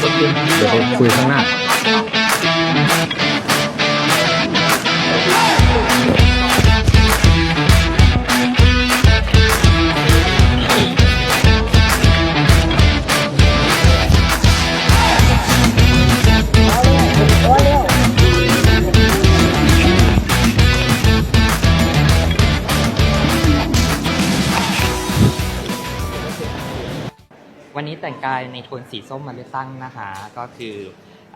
เดี๋ยวไปคุยข้างหน้า วันนี้แต่งกายในโทนสีส้มมาเลือกตั้งนะคะ ก็คือ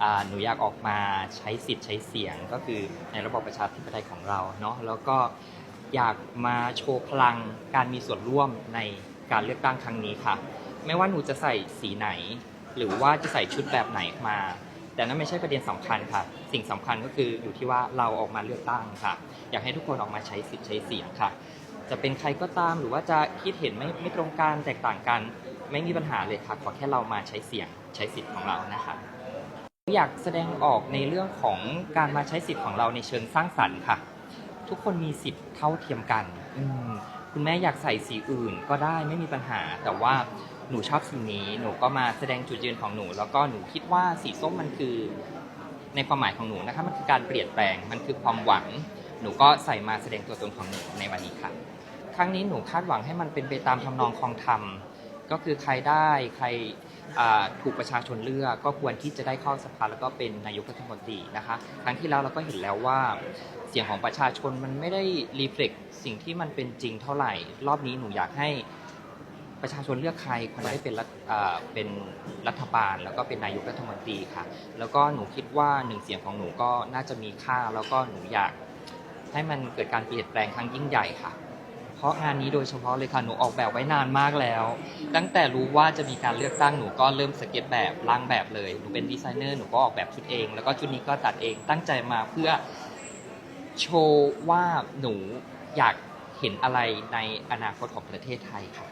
อหนูอยากออกมาใช้สิทธิ์ใช้เสียงก็คือในระบบประชาธิปไตยของเราเนาะแล้วก็อยากมาโชว์พลังการมีส่วนร่วมในการเลือกตั้งครั้งนี้ค่ะ ไม่ว่าหนูจะใส่สีไหน หรือว่าจะใส่ชุดแบบไหนมา แต่นั่นไม่ใช่ประเด็นสำคัญค่ะ สิ่งสำคัญก็คืออยู่ที่ว่าเราออกมาเลือกตั้งค่ะ อยากให้ทุกคนออกมาใช้สิทธิ์ใช้เสียงค่ะ จะเป็นใครก็ตามหรือว่าจะคิดเห็นไม่ไม่ตรงกันแตกต่างกัน ไม่มีปัญหาเลยค่ะ ขอแค่เรามาใช้เสียงใช้สิทธิ์ของเรานะคะอยากแสดงออกในเรื่องของการมาใช้สิทธิ์ของเราในเชิงสร้างสรรค์ค่ะ ทุกคนมีสิทธิ์เท่าเทียมกันคุณแม่อยากใส่สีอื่นก็ได้ไม่มีปัญหา แต่ว่าหนูชอบสีนี้ หนูก็มาแสดงจุดยืนของหนู แล้วก็หนูคิดว่าสีส้มมันคือในความหมายของหนูนะคะมันคือการเปลี่ยนแปลงมันคือความหวัง หนูก็ใส่มาแสดงตัวตนของหนูในวันนี้ค่ะ ครั้งนี้หนูคาดหวังให้มันเป็นไปตามทำนองคลองธรรม ก็คือใครได้ใครถูกประชาชนเลือกก็ควรที่จะได้เข้าสภาแล้วก็เป็นนายกรัฐมนตรีนะคะครั้งที่แล้วเราก็เห็นแล้วว่าเสียงของประชาชนมันไม่ได้รีเฟล็กสิ่งที่มันเป็นจริงเท่าไหร่ รอบนี้หนูอยากให้ประชาชนเลือกใครคนได้เป็นรัฐเป็นรัฐบาล แล้วก็เป็นนายกรัฐมนตรีค่ะ แล้วก็หนูคิดว่าหนึ่งเสียงของหนูก็น่าจะมีค่า แล้วก็หนูอยากให้มันเกิดการเปลี่ยนแปลงครั้งยิ่งใหญ่ค่ะาะงานนี้โดยเฉพาะเลยค่ะหนูออกแบบไว้นานมากแล้ว ตั้งแต่รู้ว่าจะมีการเลือกตั้งหนูก็เริ่มสเก็ตแบบร่างแบบเลยหนูเป็นดีไซเนอร์หนูก็ออกแบบชุดเอง แล้วก็ชุดนี้ก็ตัดเองตั้งใจมาเพื่อโชว์ว่าหนูอยากเห็นอะไรในอนาคตของประเทศไทยค่ะ